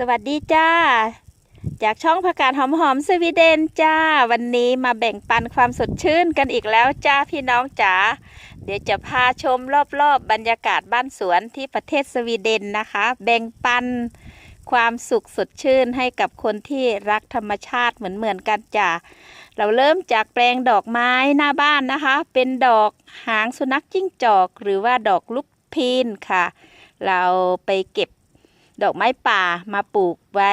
สวัสดีจ้า จากช่องผักกาดหอมหอมๆสวีเดนจ้า วันนี้มาแบ่งปันความสดชื่นกันอีกแล้วจ้าพี่น้องจ๋าเดี๋ยวจะพาชมรอบๆบบรรยากาศบ้านสวนที่ประเทศสวีเดนนะคะ แบ่งปันความสุขสดชื่นให้กับคนที่รักธรรมชาติเหมือนๆกันจ้าเราเริ่มจากแปลงดอกไม้หน้าบ้านนะคะ เป็นดอกหางสุนัขจิ้งจอก หรือว่าดอกลูกพีนค่ะ เราไปเก็บ ดอกไม้ป่ามาปลูกไว้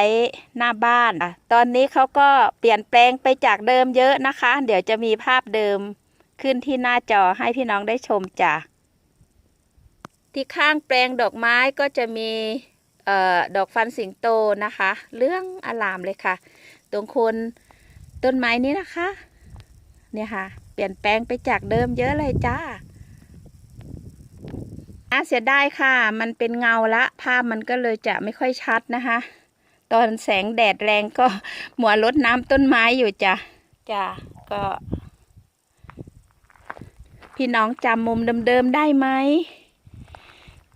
หน้าบ้านอะตอนนี้เขาก็เปลี่ยนแปลงไปจากเดิมเยอะนะคะ เดี๋ยวจะมีภาพเดิมขึ้นที่หน้าจอให้พี่น้องได้ชมจ้ะ ที่ข้างแปลงดอกไม้ก็จะมีออดอกฟันสิงโตนะคะ เรื่องอลามเลยค่ะ ตรงคนต้นไม้นี้นะคะ เนี่ยค่ะ เปลี่ยนแปลงไปจากเดิมเยอะเลยจ้า น่าเสียดายค่ะ มันเป็นเงาละ ภาพมันก็เลยจะไม่ค่อยชัดนะคะ ตอนแสงแดดแรงก็หมัวรดน้ำต้นไม้อยู่จ้ะจ้ะก็ พี่น้องจำมุมเดิมๆได้ไหม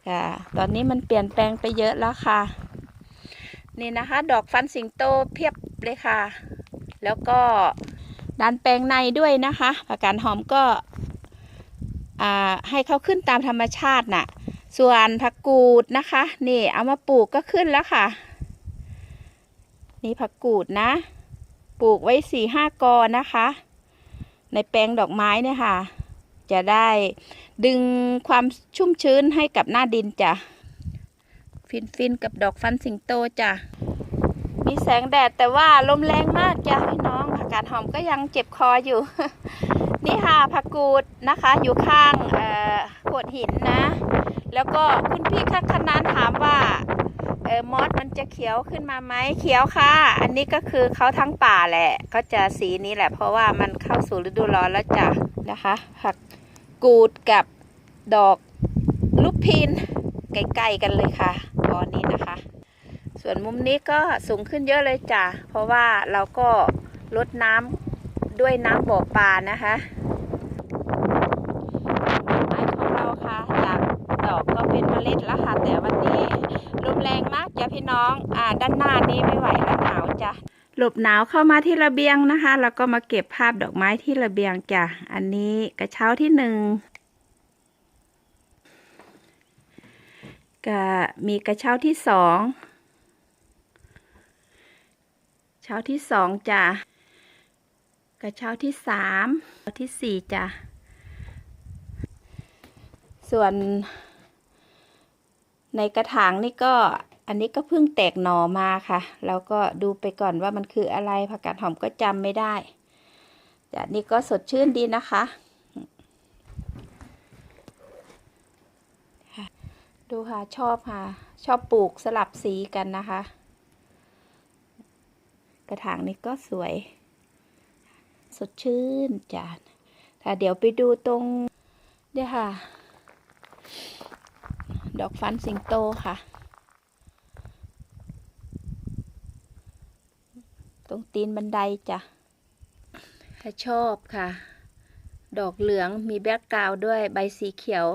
ค่ะตอนนี้มันเปลี่ยนแปลงไปเยอะแล้วค่ะ นี่นะคะ ดอกฟันสิงโตเพียบเลยค่ะ แล้วก็ด้านแปลงในด้วยนะคะผักกาดหอมก็ ให้เขาขึ้นตามธรรมชาติน่ะ ส่วนผักกูดนะคะ นี่เอามาปลูกก็ขึ้นแล้วค่ะ นี่ผักกูดนะ ปลูกไว้สี่ห้ากอนะคะ ในแปลงดอกไม้เนี่ยค่ะ จะได้ดึงความชุ่มชื้นให้กับหน้าดินจ้ะ ฟินฟินกับดอกฟันสิงโตจ้ะ มีแสงแดดแต่ว่าลมแรงมากจ้ะพี่น้องผักกาดหอมก็ยังเจ็บคออยู่ นี่ค่ะผักกูดนะคะ อยู่ข้างโขดหินนะ แล้วก็คุณพี่คักคณานถามว่าเออมอสมันจะเขียวขึ้นมาไหมเขียวค่ะ อันนี้ก็คือเขาทั้งป่าแหละก็จะสีนี้แหละ เพราะว่ามันเข้าสู่ฤดูร้อนแล้วจ้ะนะคะ ผักกูดกับดอกลูกพินใกล้ๆกันเลยค่ะตอนนี้นะคะ ส่วนมุมนี้ก็สูงขึ้นเยอะเลยจ้ะเพราะว่าเราก็ลดน้ำ ด้วยน้ำบ่อปลานะคะไม้ของเราค่ะจากดอกก็เป็นเมล็ดแล้วค่ะ แต่วันนี้ลมแรงมากจ้ะพี่น้องอ่าด้านหน้านี้ไม่ไหวแล้วหนาวจ้ะหลบหนาวเข้ามาที่ระเบียงนะคะ แล้วก็มาเก็บภาพดอกไม้ที่ระเบียงจ้ะอันนี้กระเช้าที่หนึ่งก็มีกระเช้าที่สองเช้าที่สองจ้ะ กระเช้าที่สามที่สี่จ้ะ ส่วนในกระถางนี่ก็อันนี้ก็เพิ่งแตกหน่อมาค่ะ แล้วก็ดูไปก่อนว่ามันคืออะไรผักกาดหอมก็จำไม่ได้แต่นี่ก็สดชื่นดีนะคะ ดูค่ะชอบค่ะ ชอบปลูกสลับสีกันนะคะ กระถางนี้ก็สวย สดชื่นจ้ะถ้าเดี๋ยวไปดูตรงเนี่ยค่ะ ดอกฟันสิงโตค่ะ ตรงตีนบันไดจ้ะถ้าชอบค่ะ ดอกเหลืองมีแบ็กกราวด์ด้วยใบสีเขียว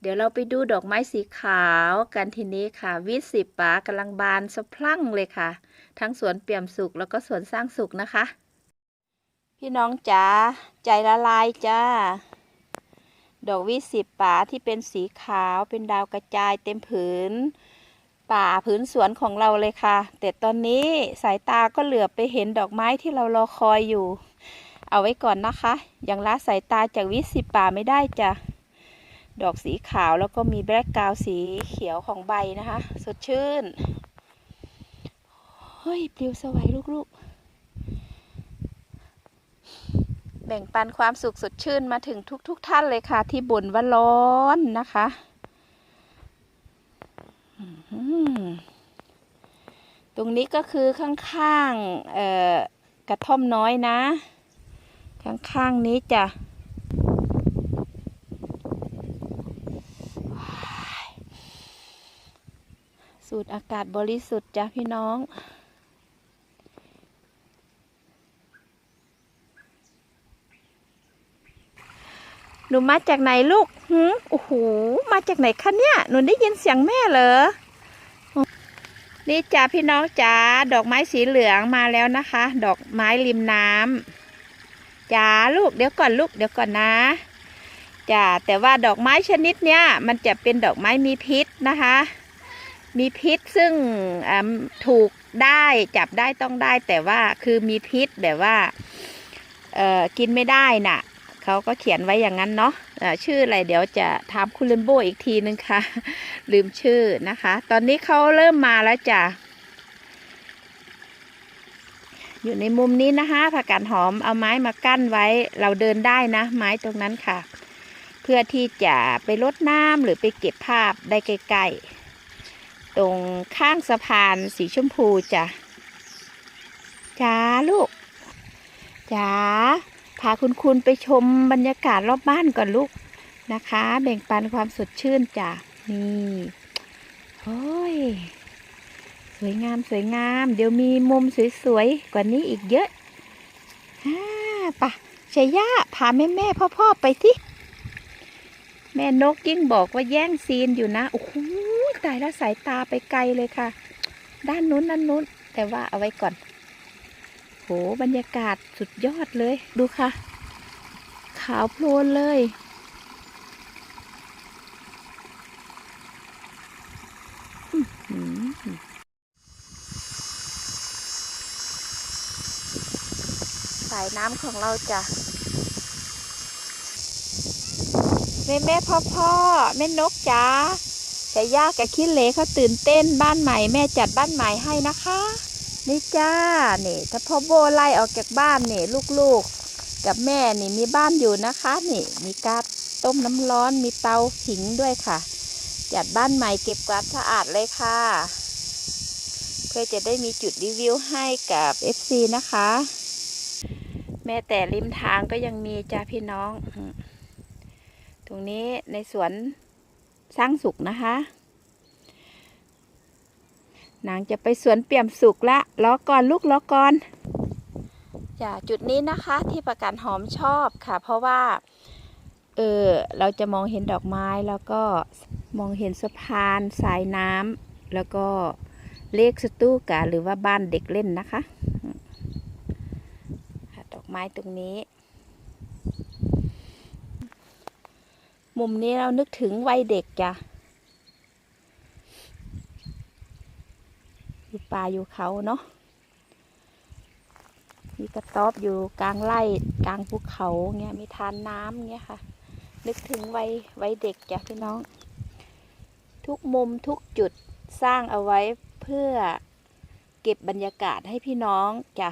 เดี๋ยวเราไปดูดอกไม้สีขาวกันทีนี้ค่ะ วิสิบป่ากำลังบานสะพรั่งเลยค่ะ ทั้งสวนเปี่ยมสุขแล้วก็สวนสร้างสุขนะคะ พี่น้องจ๋าใจละลายจ้า ดอกวิสิบป่าที่เป็นสีขาวเป็นดาวกระจายเต็มผืน ป่าผืนสวนของเราเลยค่ะ แต่ตอนนี้สายตาก็เหลือบไปเห็นดอกไม้ที่เรารอคอยอยู่ เอาไว้ก่อนนะคะ ยังละสายตาจากวิสิบป่าไม่ได้จ้ะดอกสีขาวแล้วก็มีแบล็กกาวด์สีเขียวของใบนะคะ สดชื่น เฮ้ยปลิวสวัยลูกๆ แบ่งปันความสุขสดชื่นมาถึงทุกๆทท่านเลยค่ะ ที่บ่นว่าร้อนนะคะตรงนี้ก็คือข้างๆกระท่อมน้อยนะ ข้างๆนี้จะสูดอากาศบริสุทธิ์จ้ะพี่น้อง หนูมาจากไหนลูกหืมโอ้โห มาจากไหนคะเนี่ย หนูได้ยินเสียงแม่เหรอ นี่จ้าพี่น้องจ๋าดอกไม้สีเหลืองมาแล้วนะคะ ดอกไม้ริมน้ำจ๋าลูก เดี๋ยวก่อนลูก เดี๋ยวก่อนนะจ้าแต่ว่าดอกไม้ชนิดเนี้ยมันจะเป็นดอกไม้มีพิษนะคะ มีพิษซึ่งถูกได้จับได้ต้องได้ แต่ว่าคือมีพิษแบบว่ากินไม่ได้น่ะ เขาก็เขียนไว้อย่างนั้นเนาะชื่ออะไรเดี๋ยวจะถามคุณเลมโบอีกทีนึงค่ะ ลืมชื่อนะคะ ตอนนี้เขาเริ่มมาแล้วจ้ะอยู่ในมุมนี้นะคะผักกาดหอมเอาไม้มากั้นไว้เราเดินได้นะ ไม้ตรงนั้นค่ะ เพื่อที่จะไปรดน้ำหรือไปเก็บภาพได้ใกล้ๆตรงข้างสะพานสีชมพูจ้ะจ้าลูกจ้า พาคุณคุณไปชมบรรยากาศรอบบ้านก่อนลูกนะคะ แบ่งปันความสดชื่นจ้ะนี่โอ้ย สวยงามสวยงาม เดี๋ยวมีมุมสวยๆ กว่านี้อีกเยอะฮ่าปะชยย่าพาแม่แม่พ่อพ่อๆไปที่แม่นกยิ่งบอกว่าแย่งซีนอยู่นะโอ้โหตายแล้วสายตาไปไกลเลยค่ะ ด้านนู้นด้านนู้น แต่ว่าเอาไว้ก่อน โหบรรยากาศสุดยอดเลยดูค่ะ ขาวโพลนเลยอืมสายน้ำของเราจะแม่แม่พ่อพ่อแม่นกจ๋าแต่ย่ากับคิดเหลเขาตื่นเต้นบ้านใหม่ แม่จัดบ้านใหม่ให้นะคะ นี่จ้านี่ถ้าพ่อโบไล่ออกจากบ้านนี่ลูกๆ กับแม่นี่มีบ้านอยู่นะคะนี่ มีกาต้มน้ำร้อนมีเตาผิงด้วยค่ะ จัดบ้านใหม่เก็บกวาดสะอาดเลยค่ะ เพื่อจะได้มีจุดรีวิวให้กับ FC นะคะ แม้แต่ริมทางก็ยังมีจ้าพี่น้อง ตรงนี้ในสวนสร้างสุขนะคะ นางจะไปสวนเปี่ยมสุขละล้อก่อนลูกล้อก่อนจ้าจุดนี้นะคะที่ประกันหอมชอบค่ะ เพราะว่าเออเราจะมองเห็นดอกไม้แล้วก็มองเห็นสะพานสายน้ำแล้วก็เลขสตูกะหรือว่าบ้านเด็กเล่นนะคะดอกไม้ตรงนี้ มุมนี้เรานึกถึงวัยเด็กจ้ะ อยู่ป่าอยู่เขาเนาะมีกระต๊อบอยู่กลางไร่กลางภูเขาเงี้ยมีทานน้ำเงี้ยค่ะ นึกถึงวัยวัยเด็กจ้ะพี่น้อง ทุกมุมทุกจุดสร้างเอาไว้เพื่อเก็บบรรยากาศให้พี่น้องจ้ะ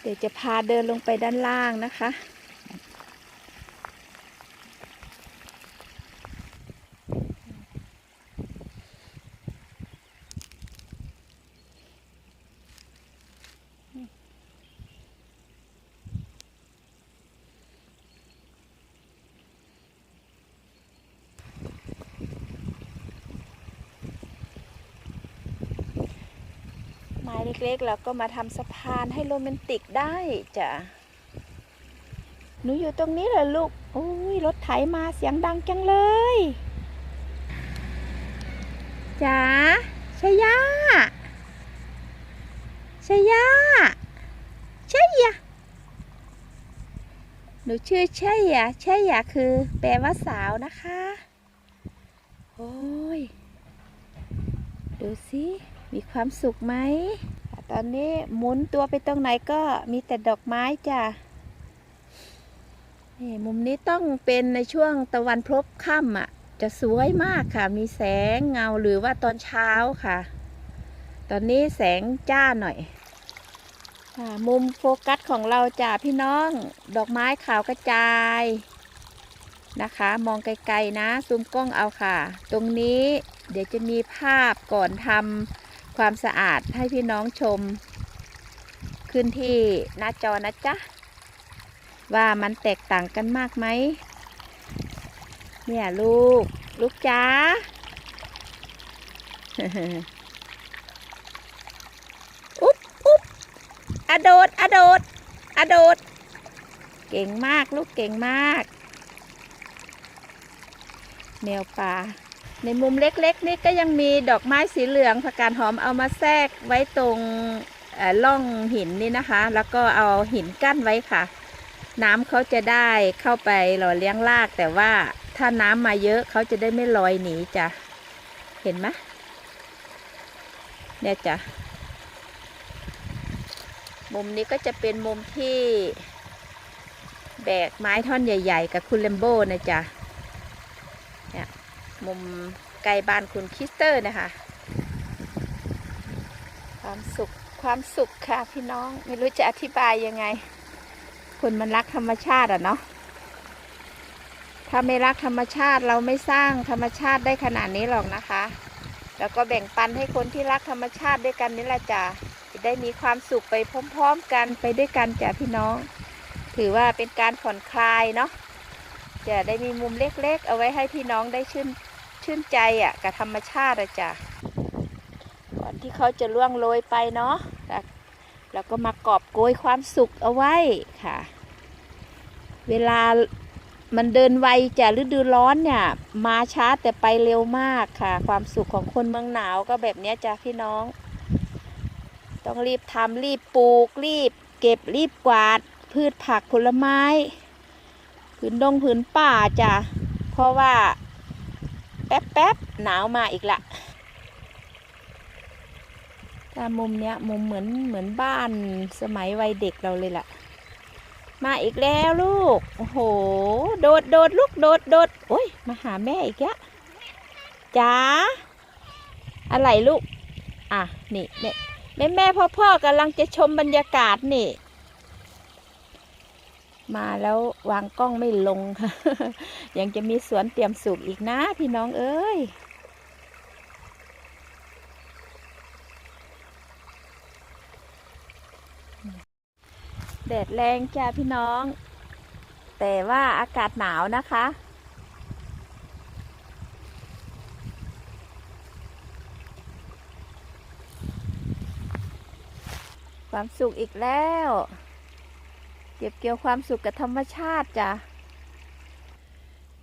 เดี๋ยวจะพาเดินลงไปด้านล่างนะคะ ม้เล็กๆแล้วก็มาทำสะพานให้โรแมนติกได้จ้ะหนูอยู่ตรงนี้เหรอลูกโอ้ยรถไถมาเสียงดังจังเลยจ๋าชยาชยาชยาหนูชื่อชยาชยาคือ แปลว่าสาวนะคะ โอ้ย ดูสิ มีความสุขไหม ตอนนี้หมุนตัวไปตรงไหนก็มีแต่ดอกไม้จ้ะนี่มุมนี้ต้องเป็นในช่วงตะวันพลบค่ำอะ จะสวยมากค่ะ มีแสงเงาหรือว่าตอนเช้าค่ะ ตอนนี้แสงจ้าหน่อยอ่ามุมโฟกัสของเราจ้ะพี่น้อง ดอกไม้ขาวกระจายนะคะ มองไกลๆนะ ซูมกล้องเอาค่ะ ตรงนี้เดี๋ยวจะมีภาพก่อนทำ ความสะอาดให้พี่น้องชม ขึ้นที่หน้าจอนะจ๊ะ ว่ามันแตกต่างกันมากไหม เนี่ยลูก ลูกจ้าอุ๊บอุ๊บอโดดอโดดอโดด เก่งมากลูกเก่งมาก แมวป่า ในมุมเล็กๆ นี่ก็ยังมีดอกไม้สีเหลืองผักกาดหอมเอามาแทรกไว้ตรงเอ่อร่องหินนี่นะคะ แล้วก็เอาหินกั้นไว้ค่ะ น้ำเขาจะได้เข้าไปหล่อเลี้ยงราก แต่ว่าถ้าน้ำมาเยอะเขาจะได้ไม่ลอยหนีจ้ะ เห็นไหมเนี่ยจ้ะ มุมนี้ก็จะเป็นมุมที่แบกไม้ท่อนใหญ่ ๆ กับคุณเลมโบ้นะจ๊ะ มุมใกล้บ้านคุณคิสเตอร์นะคะ ความสุขความสุขค่ะพี่น้องไม่รู้จะอธิบายยังไง คนมันรักธรรมชาติอะเนาะถ้าไม่รักธรรมชาติเราไม่สร้างธรรมชาติได้ขนาดนี้หรอกนะคะ แล้วก็แบ่งปันให้คนที่รักธรรมชาติด้วยกันนี่แหละจ้ะจะได้มีความสุขไปพร้อม ๆ กันไปด้วยกันจ้ะพี่น้อง ถือว่าเป็นการผ่อนคลายเนาะจะได้มีมุมเล็กๆ เอาไว้ให้พี่น้องได้ชื่น ชื่นใจอะกับธรรมชาติอะจ้ะก่อนที่เขาจะล่วงโรยไปเนาะแล้วก็มากอบโกยความสุขเอาไว้ค่ะ เวลามันเดินไวจ้ะฤดูร้อนเนี่ย มาช้าแต่ไปเร็วมากค่ะ ความสุขของคนเมืองหนาวก็แบบนี้จ้ะพี่น้อง ต้องรีบทำรีบปลูกรีบ เก็บรีบกวาด พืชผักผลไม้ ผืนดงผืนป่าจ้ะเพราะว่า แป๊บแป๊บหนาวมาอีกละถ้ามุมเนี้ยมุมเหมือนเหมือนบ้านสมัยวัยเด็กเราเลยล่ะ มาอีกแล้วลูก โอ้โห โดดโดดลูกโดดโดดโอ้ยมาหาแม่อีกแล้วจ๋าอะไรลูก อะ นี่แม่แม่พ่อพ่อกำลังจะชมบรรยากาศนี่ มาแล้ววางกล้องไม่ลงค่ะยังจะมีสวนเตรียมสุกอีกนะพี่น้องเอ้ยแดดแรงจ้าพี่น้อง แต่ว่าอากาศหนาวนะคะ ความสุขอีกแล้ว เก็บเกี่ยวความสุขกับธรรมชาติจ้ะ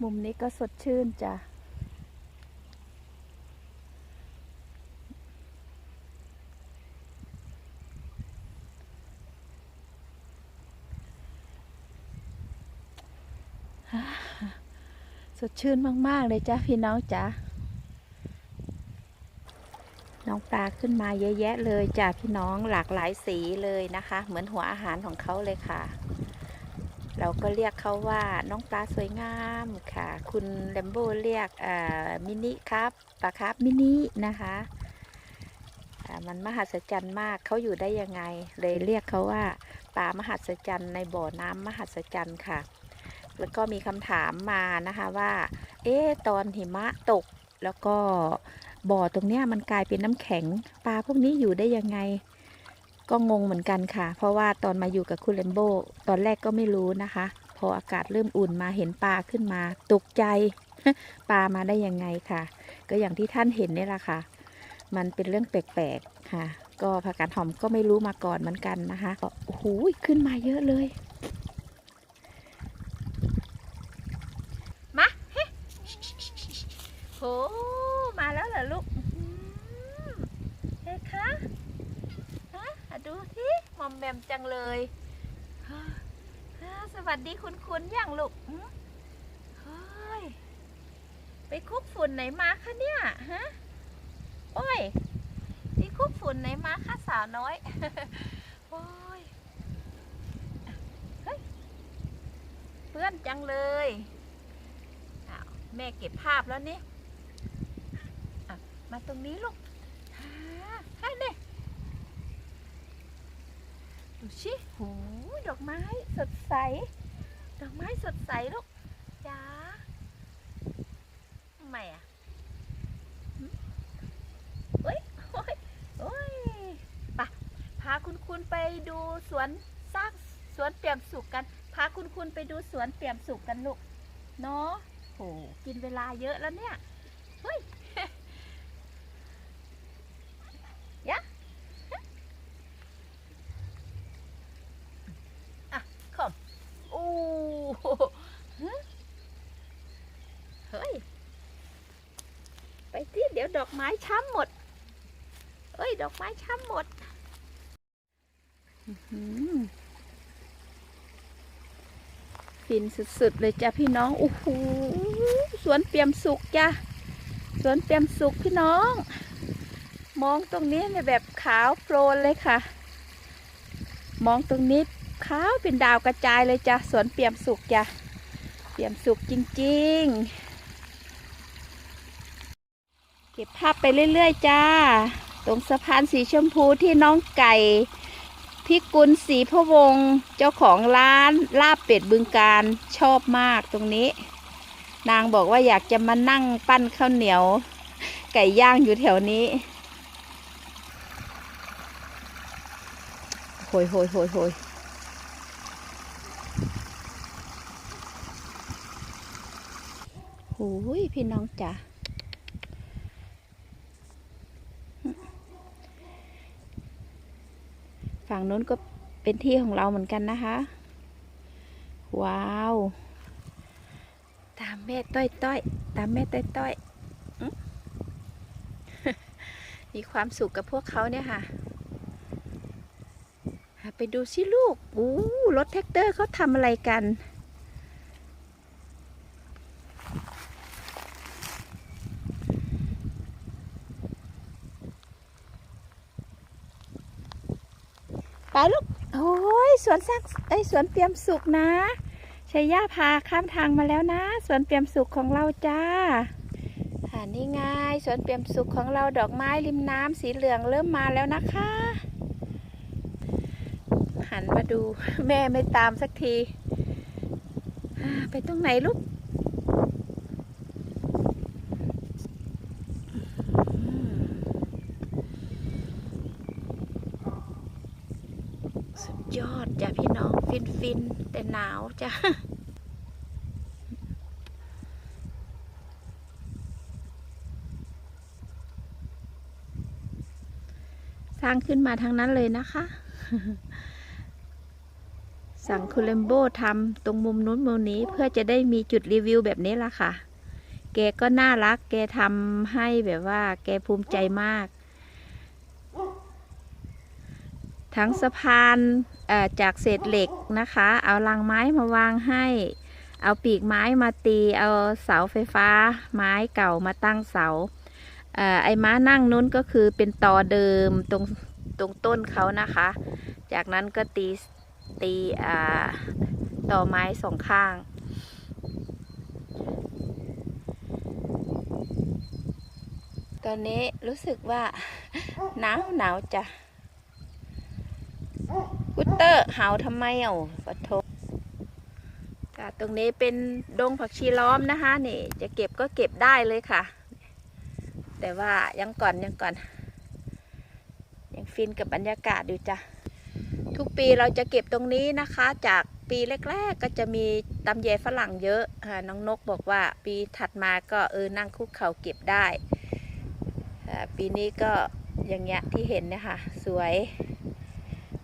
มุมนี้ก็สดชื่นจ้ะ สดชื่นมาก ๆ เลยจ้ะพี่น้องจ้ะ น้องปลาขึ้นมาเยอะแยะเลยจ้ะพี่น้องหลากหลายสีเลยนะคะ เหมือนหัวอาหารของเขาเลยค่ะ เราก็เรียกเขาว่าน้องปลาสวยงามค่ะ คุณแลมโบเรียกมินิครับปลาครับมินินะคะมันมหัศจรรย์มากเขาอยู่ได้ยังไง เลยเรียกเขาว่าปลามหัศจรรย์ในบ่อน้ำมหัศจรรย์ค่ะ แล้วก็มีคำถามมานะคะว่า เอ๊ะตอนหิมะตกแล้วก็ บ่อตรงเนี้ยมันกลายเป็นน้ำแข็ง ปลาพวกนี้อยู่ได้ยังไง ก็งงเหมือนกันค่ะ เพราะว่าตอนมาอยู่กับคุณเลมโบตอนแรกก็ไม่รู้นะคะ พออากาศเริ่มอุ่นมาเห็นปลาขึ้นมา ตกใจ ปลามาได้ยังไงค่ะ ก็อย่างที่ท่านเห็นนี่แหละค่ะ มันเป็นเรื่องแปลกๆค่ะ ก็ผักกาดหอมก็ไม่รู้มาก่อนเหมือนกันนะคะโอ้โหขึ้นมาเยอะเลยมาเฮ้โห มาแล้วเหรอลูกอื้อหือเฮ้คะฮะดูที่มอมแมมจังเลยสวัสดีคุณคุณยังลูกเฮ้ยไปคุกฝุ่นไหนมาคะเนี่ยฮะโอ้ยไปคุกฝุ่นไหนมาคะสาวน้อยโอ้ยเฮ้ยเพื่อนจังเลยแม่เก็บภาพแล้วนี่ มาตรงนี้ลูกฮ่าให้เน่ดูชิหูดอกไม้สดใส ดอกไม้สดใสลูกจ้าทำไมอะหึเฮ้ยโอ้ยโอ้ยปะพาคุณคุณไปดูสวนสร้างสวนเปี่ยมสุขกัน พาคุณคุณไปดูสวนเปี่ยมสุขกันลูก เนาะโหกินเวลาเยอะแล้วเนี่ย เฮ้ยะอะคอม อู้หูฮึเฮ้ยเดี๋ยวดอกไม้ช้ำหมด เอ้ย ดอกไม้ช้ำหมดอื้อหือฟินสุดๆเลยจ้ะพี่น้องโอ้โหสวนเปี่ยมสุกจ้ะสวนเปี่ยมสุกพี่น้อง มองตรงนี้เนี่ยแบบขาวโพลนเลยค่ะ มองตรงนี้ ขาวเป็นดาวกระจายเลยจ้ะสวนเปี่ยมสุกจ้ะเปี่ยมสุกจริงๆ เก็บภาพไปเรื่อยๆจ้า ตรงสะพานสีชมพูที่น้องไก่พิกุลศรีพะวงเจ้าของร้านลาบเป็ดบึงการชอบมากตรงนี้ นางบอกว่าอยากจะมานั่งปั้นข้าวเหนียว ไก่ย่างอยู่แถวนี้โหยโหยโหยโหย โอ้ยพี่น้องจ๋าฝั่งนู้นก็เป็นที่ของเราเหมือนกันนะคะ ว้าว ตามแม่ต้อยต้อยตามแม่ต้อยต้อยมีความสุขกับพวกเขาเนี่ยค่ะ ไปดูสิลูก อู้รถแท็กเตอร์เขาทำอะไรกัน ไปลูก โอ้ยสวนสักไอสวนเปียมสุกนะชัยย่าพาข้ามทางมาแล้วนะ สวนเปียมสุกของเราจ้าอ่านี่ไงสวนเปียมสุกของเราดอกไม้ริมน้ำสีเหลืองเริ่มมาแล้วนะคะ หันมาดูแม่ไม่ตามสักที ไปตรงไหนลูกอืม สุดยอดจ้ะพี่น้องฟินฟินๆแต่หนาว จ้ะสร้างขึ้นมาทั้งนั้นเลยนะคะ สั่งคุณเลมโบทำตรงมุมนู้นมุมนี้เพื่อจะได้มีจุดรีวิวแบบนี้ละค่ะ แกก็น่ารัก แกทำให้แบบว่า แกภูมิใจมาก ทั้งสะพานจากเศษเหล็กนะคะ เอาลังไม้มาวางให้ เอาปีกไม้มาตี เอาเสาไฟฟ้า ไม้เก่ามาตั้งเสาอ่อไอ้ม้านั่งนู้นก็คือเป็นตอเดิมตรงตรงต้นเขานะคะ จากนั้นก็ตีตีอ่าต่อไม้สองข้างตอนนี้รู้สึกว่าหนาวหนาวจ้ะ กุตเตอร์เห่าทำไมอะปะโทค่ะตรงนี้เป็นดงผักชีล้อมนะคะนี่ จะเก็บก็เก็บได้เลยค่ะ แต่ว่ายังก่อนยังก่อน ยังฟินกับบรรยากาศอยู่จ้ะทุกปีเราจะเก็บตรงนี้นะคะ จากปีแรกๆก็จะมีตำแยฝรั่งเยอะค่ะน้องนกบอกว่าปีถัดมาก็เออนั่งคุกเข่าเก็บได้ ปีนี้ก็อย่างเงี้ยที่เห็นนะคะสวย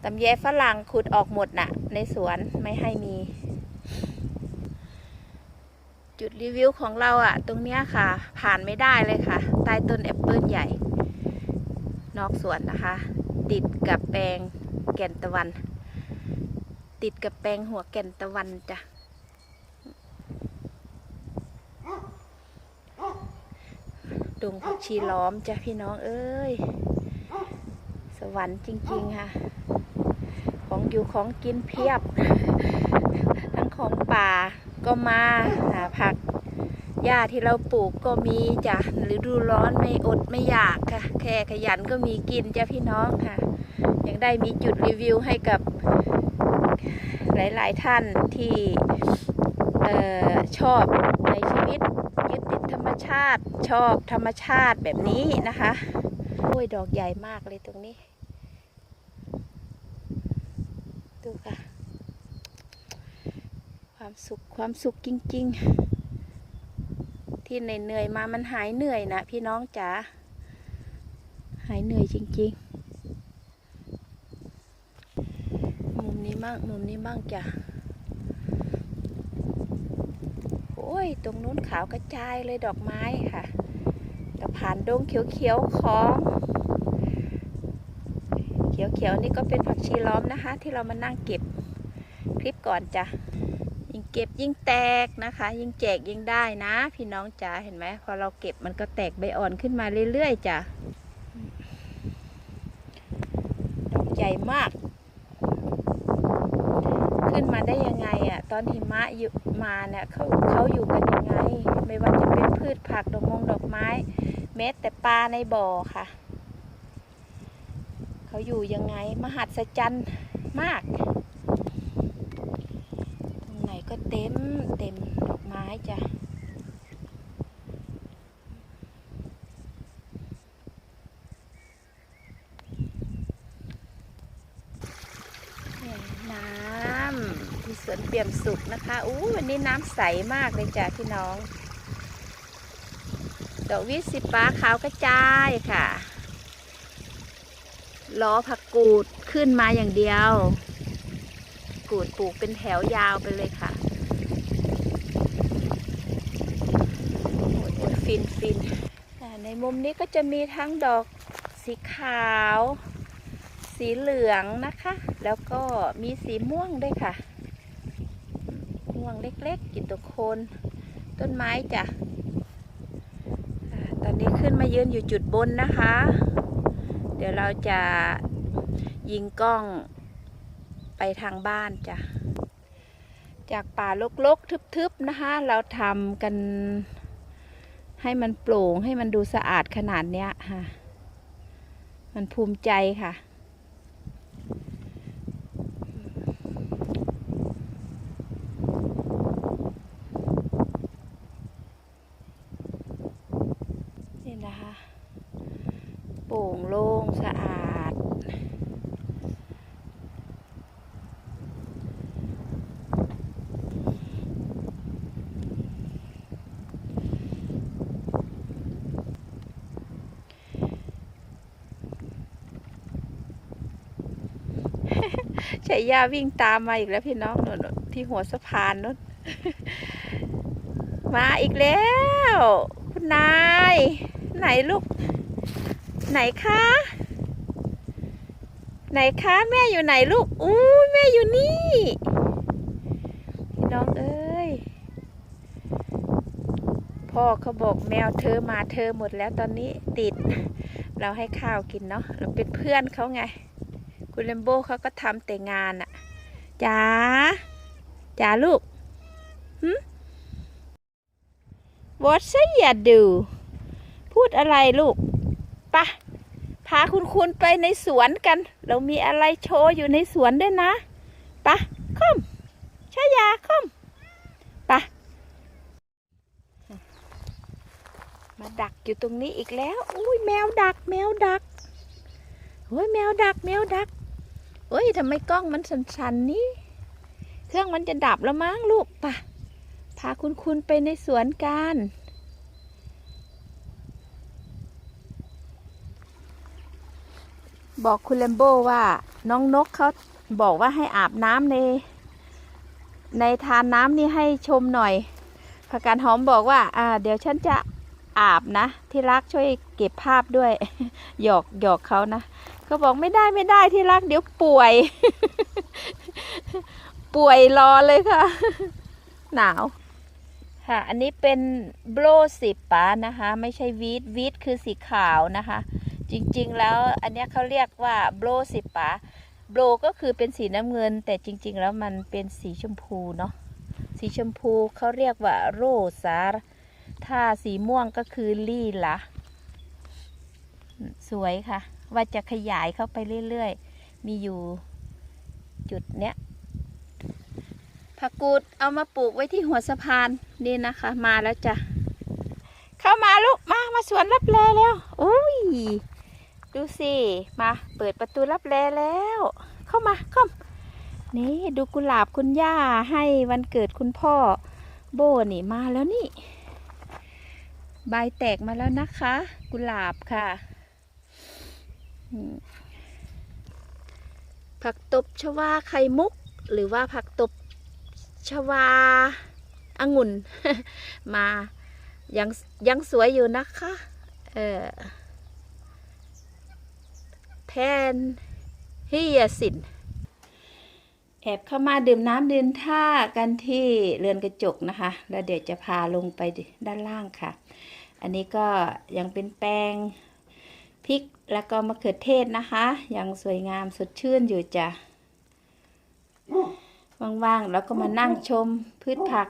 ตำแยฝรั่งขุดออกหมดน่ะ ในสวนไม่ให้มี จุดรีวิวของเราอะตรงเนี้ยค่ะ ผ่านไม่ได้เลยค่ะ ใต้ต้นแอปเปิลใหญ่ นอกสวนนะคะ ติดกับแปลงแก่นตะวัน ติดกับแปลงหัวแก่นตะวันจ้ะดงผักชีล้อมจ้ะพี่น้องเอ้ย สวรรค์จริง ๆ ค่ะ องอยู่ของกินเพียบ ทั้งของป่าก็มาผักหญ้าที่เราปลูกก็มีจ้ะฤดูร้อนไม่อดไม่อยากค่ะ แค่ขยันก็มีกินจ้ะพี่น้องค่ะ ยังได้มีจุดรีวิวให้กับหลาย ๆ ท่านที่ออชอบในชีวิตยึดติดธรรมชาติ ชอบธรรมชาติแบบนี้นะคะโอ้วยดอกใหญ่มากเลยตรงนี้ ดูค่ะ ความสุขความสุขจริง ๆ ที่เหนื่อยๆมามันหายเหนื่อยนะพี่น้องจ๋าหายเหนื่อยจริง ๆ มุมนี้บ้างมุมนี้บ้างจ้ะโอ้ย ตรงนู้นขาวกระจายเลยดอกไม้ค่ะตะผ่านดงเขียวๆของ ขียวๆนี่ก็เป็นผักชีล้อมนะคะ ที่เรามานั่งเก็บคลิปก่อนจ้ะยิ่งเก็บยิ่งแตกนะคะ ยิ่งแจกยิ่งได้นะ พี่น้องจ๋าเห็นไหมพอเราเก็บมันก็แตกใบอ่อนขึ้นมาเรื่อยๆจ้ะดอกใหญ่มาก ขึ้นมาได้ยังไงอะ่ะ ตอนหิมะอยู่มาเนี่ยเขาเขาอยู่กันยังไง ไม่ว่าจะเป็นพืชผักดอกมงดอกไม้ เม็ดแต่ปลาในบ่อค่ะ เขาอยู่ยังไง มหัศจรรย์มาก ตรงไหนก็เต็มเต็มดอกไม้จ้ะน้ำที่สวนเปี่ยมสุขนะคะอู้วันนี้น้ำใสมากเลยจ้ะพี่น้อง ดอกวิสิป้าขาวกระจายค่ะ ล้อผักกูดขึ้นมาอย่างเดียว กูดปลูกเป็นแถวยาวไปเลยค่ะฟินฟินในมุมนี้ก็จะมีทั้งดอกสีขาว สีเหลืองนะคะ แล้วก็มีสีม่วงด้วยค่ะ ม่วงเล็กๆ กินตัวโคน ต้นไม้จ้ะตอนนี้ขึ้นมายืนอยู่จุดบนนะคะ ดี๋ยวเราจะยิงกล้องไปทางบ้านจ้ะ จากป่าลกๆทึบๆนะคะ เราทำกันให้มันโปร่งให้มันดูสะอาดขนาดเนี้ยค่ะ มันภูมิใจค่ะ นี่นะคะ โปร่งโล่ง สะอาดชายาวิ่งตามมาอีกแล้วพี่น้องนนที่หัวสะพานนนมาอีกแล้ว คุณนาย ไหนลูก ไหนคะ ไหนคะแม่อยู่ไหนลูกอู้ยแม่อยู่นี่พี่น้องเอ้ยพ่อเขาบอกแมวเธอมาเธอหมดแล้วตอนนี้ติด เราให้ข้าวกินเนาะเราเป็นเพื่อนเขาไง คุณเลมโบเขาก็ทำแต่งานอะจ๋าจ๋าลูกหึ What say you do พูดอะไรลูกปะ พาคุณคุณไปในสวนกัน เรามีอะไรโชว์อยู่ในสวนด้วยนะปะคอมชายาคอมปะมาดักอยู่ตรงนี้อีกแล้ว อุ้ยแมวดัก แมวดักโอ้ยแมวดัก แมวดักเอ้ยทำไมกล้องมันสั่นๆนี่ เครื่องมันจะดับแล้วมั้งลูกปะพาคุณคุณไปในสวนกัน บอกคุณเลมโบว่าน้องนกเขาบอกว่าให้อาบน้ำใน ในทานน้ำนี่ให้ชมหน่อยผักกาดหอมบอกว่าอ่า เดี๋ยวฉันจะอาบนะ ที่รักช่วยเก็บภาพด้วย หยอกหยอกเขานะเขาบอกไม่ได้ไม่ได้ที่รักเดี๋ยวป่วย ป่วยรอเลยค่ะ หนาวค่ะ อันนี้เป็นโบรสิปานะคะ ไม่ใช่วีดวีดคือสีขาวนะคะ จริงๆ แล้วอันเนี้ยเขาเรียกว่าโบรสิปาโบรก็คือเป็นสีน้ำเงิน แต่จริง ๆ แล้วมันเป็นสีชมพูเนาะสีชมพูเขาเรียกว่าโรสาถ้าสีม่วงก็คือลี่ละสวยค่ะ ว่าจะขยายเข้าไปเรื่อยๆ มีอยู่จุดเนี้ยผักกูดเอามาปลูกไว้ที่หัวสะพานนี่นะคะ มาแล้วจ้ะ เข้ามาลูก มา มาสวนรับแลแล้วอุ้ย ดูสิ มาเปิดประตูรับแลแล้ว เข้ามาเข้ามนี่ดูกุหลาบคุณย่าให้วันเกิดคุณพ่อ โบนี่มาแล้วนี่ ใบแตกมาแล้วนะคะ กุหลาบค่ะ ผักตบชวาไข่มุก หรือว่าผักตบชวาองุ่น มายังยังสวยอยู่นะคะ เออ แทนฮิยาสิน แอบเข้ามาดื่มน้ำดื่มท่ากันที่เรือนกระจกนะคะ แล้วเดี๋ยวจะพาลงไปด้านล่างค่ะ อันนี้ก็ยังเป็นแปลงพริกแล้วก็มะเขือเทศนะคะ ยังสวยงามสดชื่นอยู่จ้ะว่างๆแล้วก็มานั่งชมพืชผัก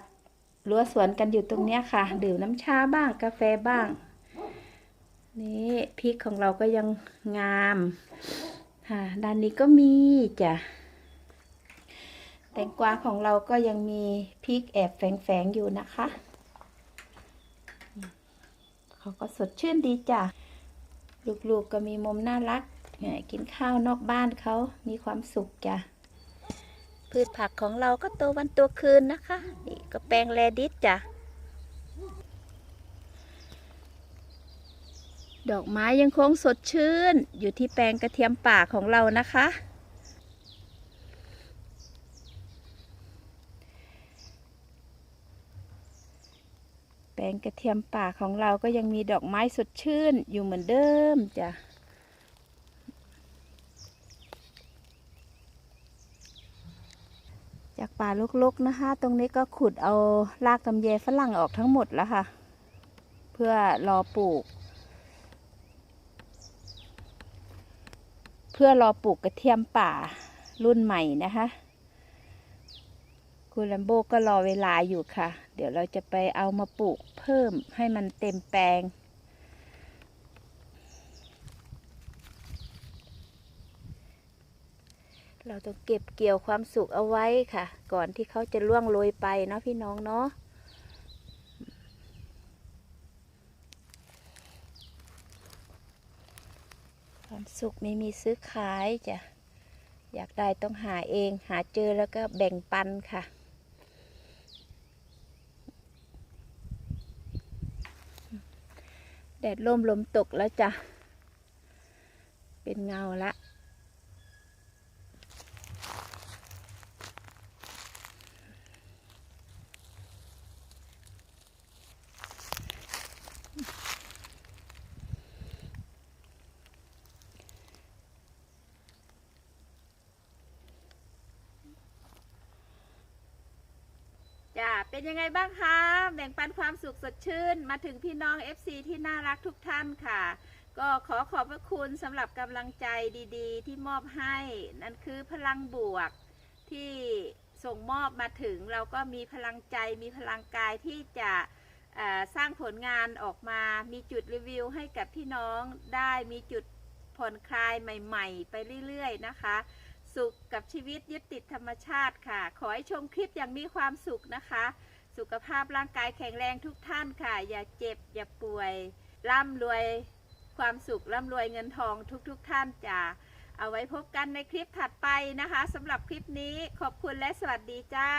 รั้วสวนกันอยู่ตรงเนี้ยค่ะ ดื่มน้ำชาบ้างกาแฟบ้าง นี่พริกของเราก็ยังงามค่ะด้านนี้ก็มีจ้ะแตงกวาของเราก็ยังมีพริกแอบแฝงๆอยู่นะคะเขาก็สดชื่นดีจ้ะลูกๆก็มีมุมน่ารักเนี่ยกินข้าวนอกบ้านเขามีความสุขจ้ะพืชผักของเราก็โตวันตัวคืนนะคะ นี่ก็แปลงแรดิสจ้ะ ดอกไม้ยังคงสดชื่น อยู่ที่แปลงกระเทียมป่าของเรานะคะ แปลงกระเทียมป่าของเราก็ยังมีดอกไม้สดชื่นอยู่เหมือนเดิมจ้ะจากป่าลกๆนะคะ ตรงนี้ก็ขุดเอารากตำแยฝรั่งออกทั้งหมดแล้วค่ะ เพื่อรอปลูก พื่อรอปลูกกระเทียมป่ารุ่นใหม่นะคะ คุณลัมโบก็รอเวลาอยู่ค่ะ เดี๋ยวเราจะไปเอามาปลูกเพิ่มให้มันเต็มแปลงเราต้องเก็บเกี่ยวความสุขเอาไว้ค่ะ ก่อนที่เขาจะล่วงโรยไปเนาะพี่น้องเนาะ วามสุกไม่มีซื้อขายจ้ะ อยากได้ต้องหาเอง หาเจอแล้วก็แบ่งปันค่ะแดดร่มลมตกแล้วจ้ะ เป็นเงาละ เป็นยังไงบ้างคะ แบ่งปันความสุขสดชื่น มาถึงพี่น้อง FC ที่น่ารักทุกท่านค่ะ ก็ขอขอบพระคุณสำหรับกำลังใจดีๆ ที่มอบให้ นั่นคือพลังบวกที่ส่งมอบมาถึงเราก็มีพลังใจมีพลังกายที่จะสร้างผลงานออกมา มีจุดรีวิวให้กับพี่น้องได้มีจุดผ่อนคลายใหม่ ๆ ไปเรื่อย ๆ นะคะ สุขกับชีวิตยึดติดธรรมชาติค่ะ ขอให้ชมคลิปอย่างมีความสุขนะคะ สุขภาพร่างกายแข็งแรงทุกท่านค่ะ อย่าเจ็บอย่าป่วย ร่ำรวยความสุขร่ำรวยเงินทองทุกๆทท่านจ้าเอาไว้พบกันในคลิปถัดไปนะคะสำหรับคลิปนี้ขอบคุณและสวัสดีจ้า